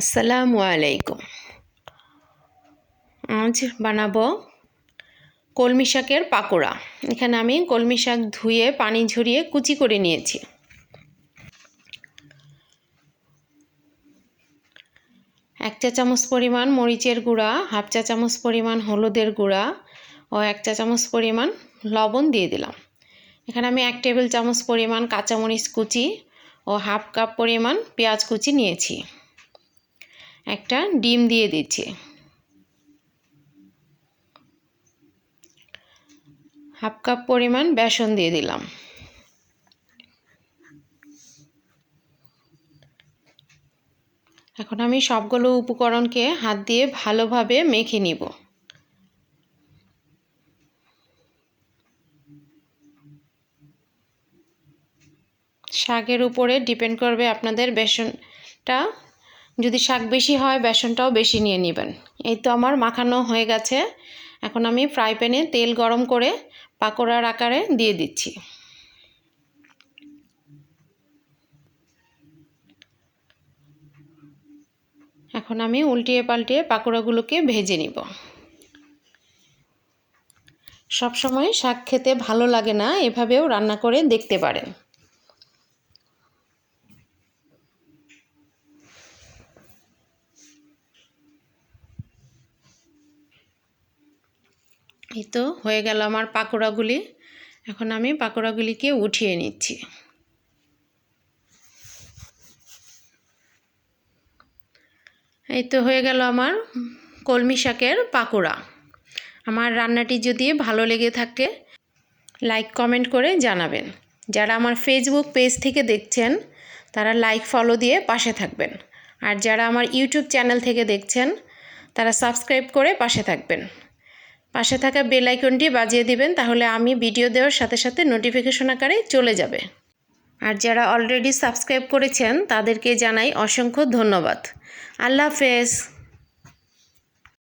আসসালামু আলাইকুম। আজ বানাবো কলমি শাকের পাকোড়া। এখানে আমি কলমি শাক ধুয়ে, পানি ঝরিয়ে, কুচি করে নিয়েছি। এক চা চামচ পরিমাণ মরিচের গুঁড়া, হাফ চা চামচ পরিমাণ হলুদের গুঁড়া ও এক চা চামচ পরিমাণ লবণ দিয়ে দিলাম। এখানে আমি এক টেবিল চামচ পরিমাণ কাঁচামরিচ কুচি ও হাফ কাপ পরিমাণ পেঁয়াজ কুচি নিয়েছি। একটা ডিম দিয়ে দিচ্ছি। হাফ কাপ পরিমাণ বেসন দিয়ে দিলাম। এখন আমি সবগুলো উপকরণকে হাত দিয়ে ভালোভাবে মেখে নিব। শাকের উপরে ডিপেন্ড করবে আপনাদের বেসনটা যদি শাক বেশি হয়, বেসনটাও বেশি নিয়ে নেবেন। এই তো আমার মাখানো হয়ে গেছে। এখন আমি ফ্রাই প্যানে তেল গরম করে পাকোড়ার আকারে দিয়ে দিচ্ছি। এখন আমি উল্টিয়ে পাল্টিয়ে পাকোড়াগুলোকে ভেজে নিব। সবসময় শাক খেতে ভালো লাগে না, এভাবেও রান্না করে দেখতে পারেন। এই তো হয়ে গেল আমার পাকোড়াগুলি। এখন আমি পাকোড়াগুলিকে উঠিয়ে নিচ্ছি। এই তো হয়ে গেল আমার কলমি শাকের পাকোড়া। আমার রান্নাটি যদি ভালো লেগে থাকে, লাইক, কমেন্ট করে জানাবেন। যারা আমার ফেসবুক পেজ থেকে দেখছেন, তারা লাইক ফলো দিয়ে পাশে থাকবেন। আর যারা আমার ইউটিউব চ্যানেল থেকে দেখছেন, তারা সাবস্ক্রাইব করে পাশে থাকবেন। পাশে থাকা বেল আইকনটি বাজিয়ে দিবেন, তাহলে আমি ভিডিও দেওয়ার সাথে সাথে নোটিফিকেশন আকারে চলে যাবে। আর যারা অলরেডি সাবস্ক্রাইব করেছেন, তাদেরকে জানাই অসংখ্য ধন্যবাদ। আল্লাহ হাফেজ।